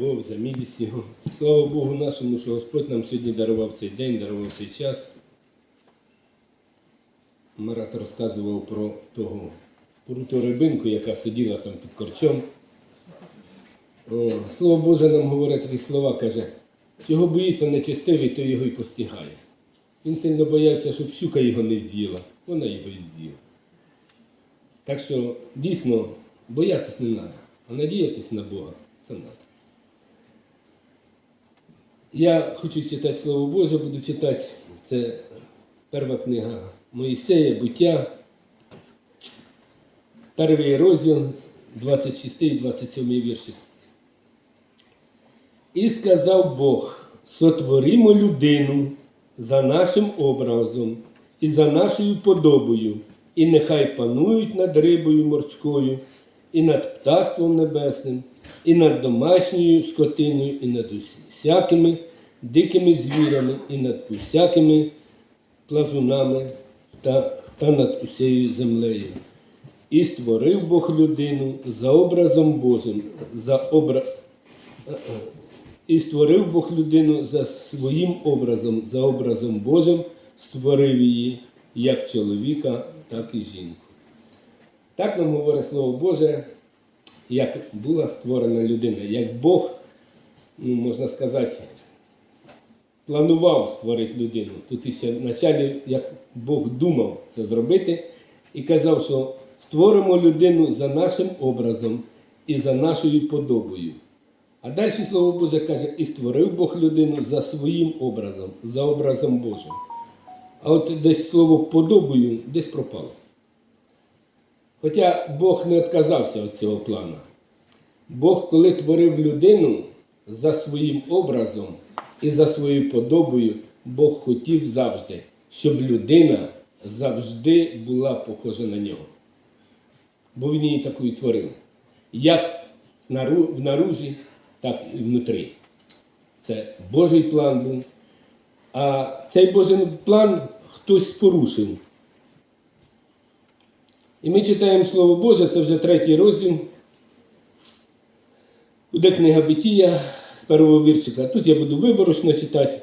любов, за милість Його. Слава Богу нашому, що Господь нам сьогодні дарував цей день, дарував цей час. Марат розказував про того, про ту рибинку, яка сиділа там під корчом. О, Слово Боже нам говорить такі слова, каже, чого боїться нечестивий, то його й постигає. Він сильно боявся, щоб щука його не з'їла. Вона його й з'їла. Так що дійсно боятись не треба, а надіятись на Бога це треба. Я хочу читати Слово Боже, буду читати. Це перша книга Моїсея, буття, перший розділ, 26 і 27 вірші. І сказав Бог: сотворімо людину за нашим образом і за нашою подобою, і нехай панують над рибою морською, і над птаством небесним, і над домашньою скотиною, і над усякими дикими звірями, і над усякими плазунами та, та над усією землею. І створив Бог людину за образом Божим, за обра... е, е. І створив Бог людину за своїм образом, за образом Божим створив її як чоловіка, так і жінку. Так нам говорить Слово Боже, як була створена людина, як Бог, ну, можна сказати, планував створити людину. Тут ще вначалі, як Бог думав це зробити, і казав, що створимо людину за нашим образом і за нашою подобою. А далі Слово Боже каже, і створив Бог людину за своїм образом, за образом Божим. А от десь слово подобою десь пропало. Хоча Бог не відказався від цього плану. Бог, коли творив людину за своїм образом і за своєю подобою, Бог хотів завжди, щоб людина завжди була похожа на нього. Бо він її такою творив. Як в наружі, так і внутрі. Це Божий план був. А цей Божий план хтось порушив. І ми читаємо Слово Боже, це вже третій розділ. Буде книга Битія з першого віршика. Тут я буду виборочно читати.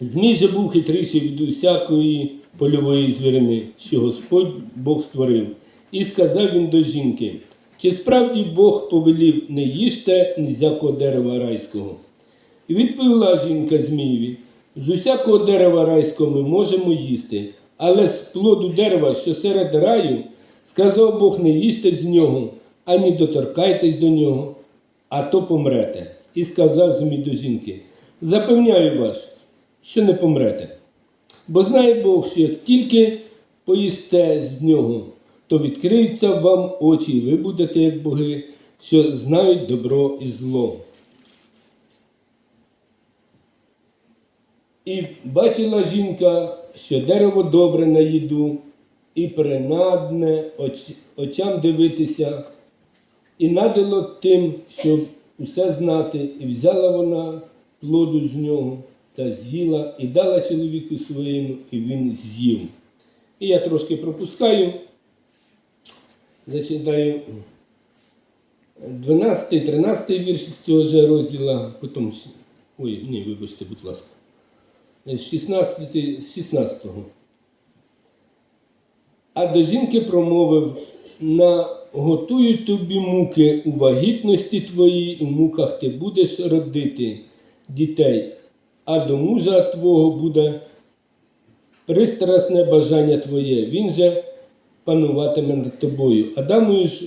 Змій же був хитріший від усякої польової звірини, що Господь Бог створив. І сказав він до жінки: чи справді Бог повелів не їжте ніякого дерева райського? І відповіла жінка Змієві: з усякого дерева райського ми можемо їсти, але з плоду дерева, що серед раю, сказав Бог, не їжте з нього, ані доторкайтесь до нього, а то помрете. І сказав Змій до жінки: Запевняю вас, що не помрете. Бо знає Бог, що як тільки поїсте з нього, то відкриються вам очі, і ви будете як боги, що знають добро і зло. І бачила жінка, що дерево добре на їду, і принадне оч- очам дивитися, і надало тим, щоб усе знати, і взяла вона плоду з нього та з'їла, і дала чоловіку своєму, і він з'їв. І я трошки пропускаю, зачитаю 12-13 вірш з цього ж розділа, потім, ой, ні, вибачте, будь ласка. З 16, 16. А до жінки промовив: наготую тобі муки у вагітності твоїй, у муках ти будеш родити дітей, а до мужа твого буде пристрасне бажання твоє, він же пануватиме над тобою. Адамою ж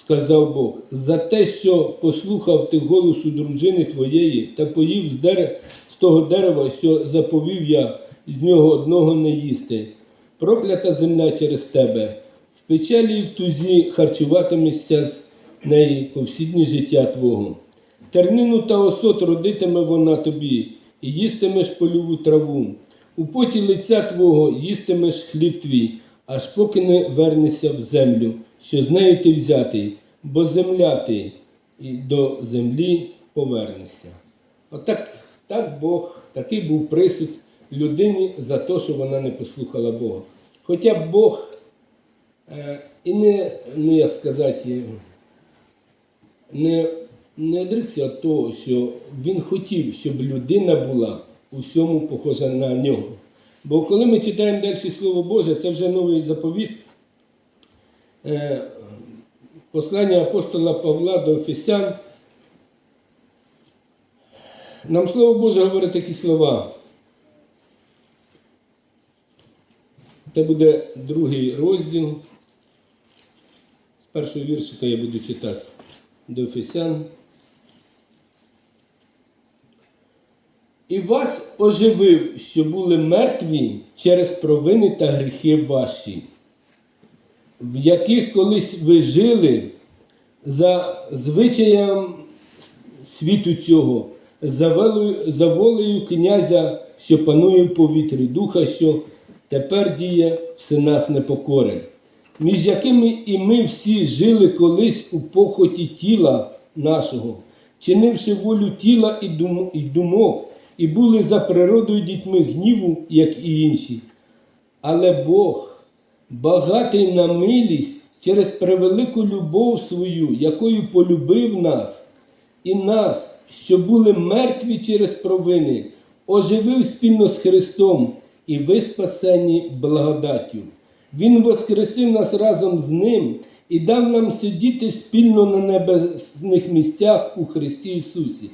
сказав Бог, за те, що послухав ти голосу дружини твоєї та поїв з, дере, з того дерева, що заповів я з нього одного не їсти. Проклята земля через тебе, печалі і в тузі харчуватимешся з неї по всі дні життя твого. Тернину та осот родитиме вона тобі, і їстимеш польову траву. У поті лиця твого їстимеш хліб твій, аж поки не вернешся в землю, що з нею ти взятий, бо земля ти, і до землі повернешся. Отак так Бог, такий був присуд людині за те, що вона не послухала Бога. Хоча Бог і не, ну як сказати, не не одрікся від того, що він хотів, щоб людина була у всьому похожа на нього. Бо коли ми читаємо далі Слово Боже, це вже новий заповіт. Е, Послання апостола Павла до Ефесян. Нам Слово Боже говорить такі слова. Це буде другий розділ. Першого віршика я буду читати до Ефесян. І вас оживив, що були мертві через провини та гріхи ваші, в яких колись ви жили за звичаєм світу цього, за волею, за волею князя, що панує в повітрі, духа, що тепер діє в синах непокори, між якими і ми всі жили колись у похоті тіла нашого, чинивши волю тіла і дум- і думок, і були за природою дітьми гніву, як і інші. Але Бог, багатий на милість через превелику любов свою, якою полюбив нас, і нас, що були мертві через провини, оживив спільно з Христом, і ви спасені благодаттю. Він воскресив нас разом з Ним і дав нам сидіти спільно на небесних місцях у Христі Ісусі,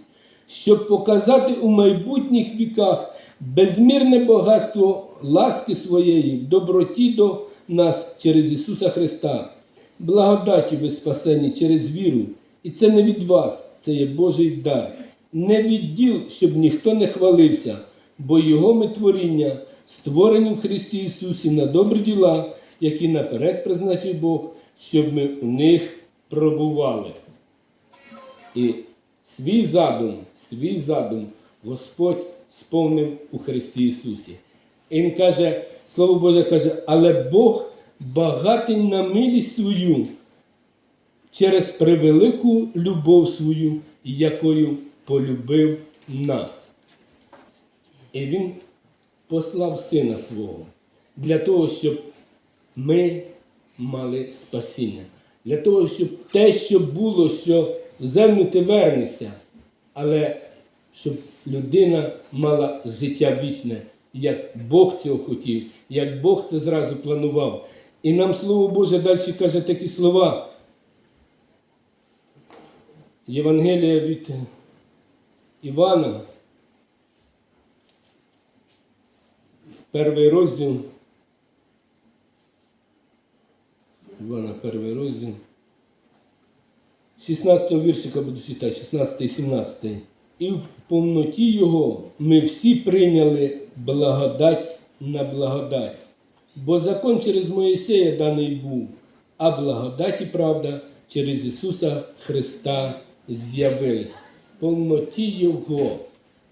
щоб показати у майбутніх віках безмірне багатство ласки своєї доброті до нас через Ісуса Христа. Благодаті ви спасені через віру, і це не від вас, це є Божий дар. Не від діл, щоб ніхто не хвалився, бо Його ми творіння, створені в Христі Ісусі на добрі діла, які наперед призначив Бог, щоб ми у них пробували. І свій задум, свій задум Господь сповнив у Христі Ісусі. І Він каже, Слово Боже каже, але Бог багатий на милість свою через превелику любов свою, якою полюбив нас. І Він послав Сина свого для того, щоб ми мали спасіння. Для того, щоб те, що було, що в землю ти вернешся, але щоб людина мала життя вічне, як Бог цього хотів, як Бог це зразу планував. І нам Слово Боже далі каже такі слова. Євангелія від Івана, перший розділ. Івана, перший розділ. 16 віршика буду читати, 16 і 17. І в повноті його ми всі прийняли благодать на благодать. Бо закон через Моїсея даний був, а благодать і правда через Ісуса Христа з'явились. В повноті Його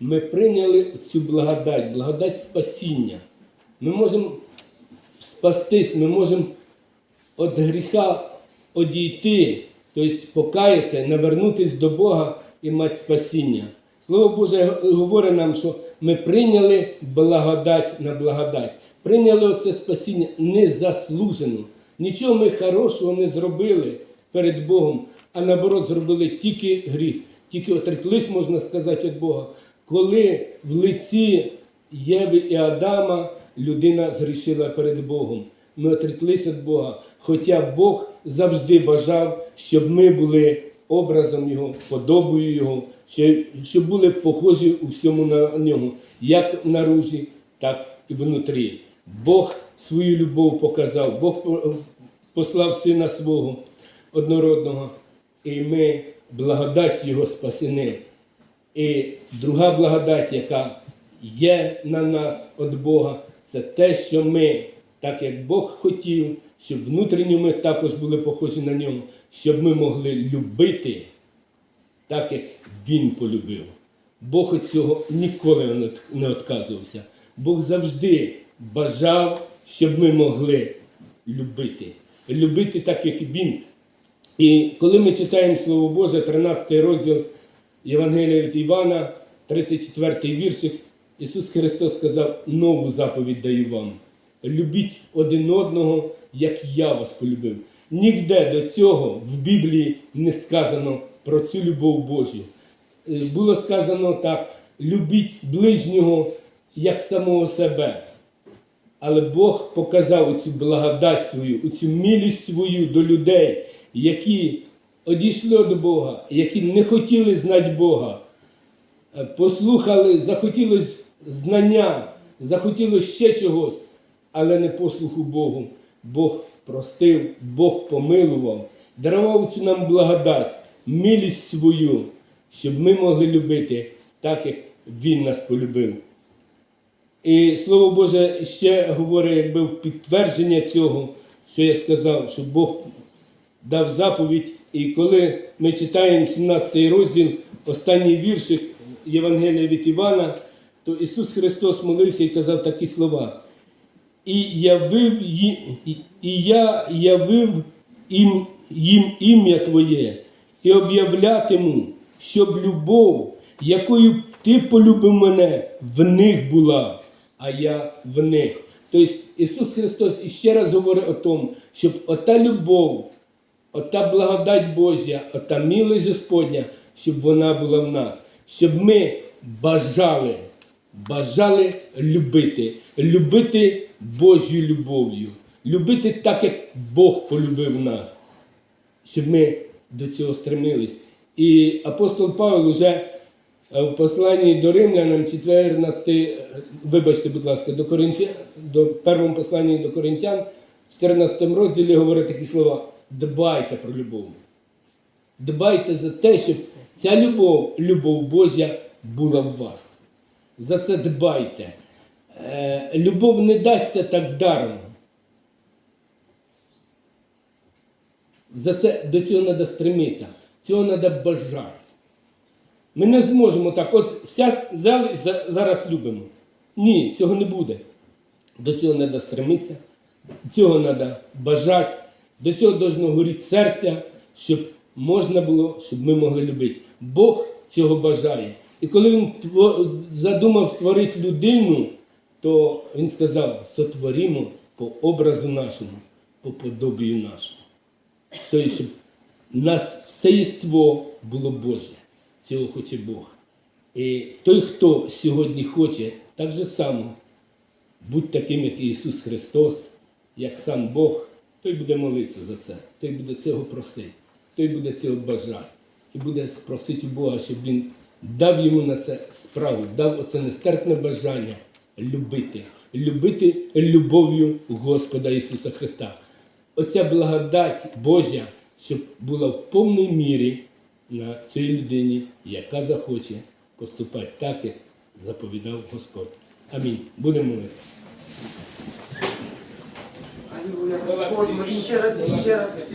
ми прийняли цю благодать, благодать спасіння. Ми можемо спастись, ми можемо від гріха одійти, тобто покаятися, навернутися до Бога і мати спасіння. Слово Боже говорить нам, що ми прийняли благодать на благодать. Прийняли оце спасіння незаслужено. Нічого ми хорошого не зробили перед Богом, а наоборот зробили тільки гріх, тільки отреклись, можна сказати, від Бога. Коли в лиці Єви і Адама людина зрішила перед Богом. Ми отреклись від Бога. Хоча Бог завжди бажав, щоб ми були образом Його, подобою Його, щоб були похожі у всьому на нього, як наружі, так і внутрі. Бог свою любов показав, Бог послав Сина свого однородного, і ми благодать Його спасені. І друга благодать, яка є на нас від Бога, це те, що ми, так як Бог хотів, щоб внутрішньо ми також були похожі на ньому, щоб ми могли любити так, як Він полюбив. Бог від цього ніколи не відказувався. Бог завжди бажав, щоб ми могли любити. Любити так, як Він. І коли ми читаємо Слово Боже, 13 розділ Євангелія від Івана, 34 віршик, Ісус Христос сказав, нову заповідь даю вам. Любіть один одного, як я вас полюбив. Ніде до цього в Біблії не сказано про цю любов Божу. Е, Було сказано так: любіть ближнього як самого себе. Але Бог показав цю благодать свою, цю милість свою до людей, які одійшли від Бога, які не хотіли знати Бога, Е, послухали, захотілось знання, захотілось ще чогось, але не послуху Богу. Бог простив, Бог помилував, дарував цю нам благодать, милість свою, щоб ми могли любити так, як Він нас полюбив. І Слово Боже ще говорить, якби в підтвердження цього, що я сказав, що Бог дав заповідь. І коли ми читаємо 17 розділ, останній віршик Євангелія від Івана, то Ісус Христос молився і казав такі слова. І явив і- я явив їм, їм ім'я Твоє, і об'являтиму, щоб любов, якою ти полюбив мене, в них була, а я в них. Тобто Ісус Христос іще раз говорить о тому, щоб ота любов, ота благодать Божа, ота милость Господня, щоб вона була в нас, щоб ми бажали, бажали любити, любити Божою любов'ю, любити так, як Бог полюбив нас, щоб ми до цього стремились. І апостол Павло вже е, в посланні до римлянам 14, е, вибачте, будь ласка, до Коринфян, до першому посланні до Коринтян, 14 розділі говорить такі слова: дбайте про любов. Дбайте за те, щоб ця любов, любов Божа була в вас. За це дбайте. Е, любов не дасться так даром. За це до цього треба стремитися, цього треба бажати. Ми не зможемо так, от вся взяли зараз любимо. Ні, цього не буде. До цього треба стремитися, цього треба бажати, до цього должно горіти серця, щоб можна було, щоб ми могли любити. Бог цього бажає. І коли він задумав створити людину, то він сказав: сотворімо по образу нашому, по подобію нашому. Тобто, щоб нас все єство було Боже. Цього хоче Бог. І той, хто сьогодні хоче, так же само будь таким, як Ісус Христос, як сам Бог, той буде молитися за це, той буде цього просити, той буде цього бажати. І буде просити у Бога, щоб Він дав йому на це справу, дав оце нестерпне бажання любити, любити любов'ю Господа Ісуса Христа. Оця благодать Божа, щоб була в повній мірі на цій людині, яка захоче поступати так, як заповідав Господь. Амінь. Будемо. Аллилуйя, Господь, ми ще раз, ще раз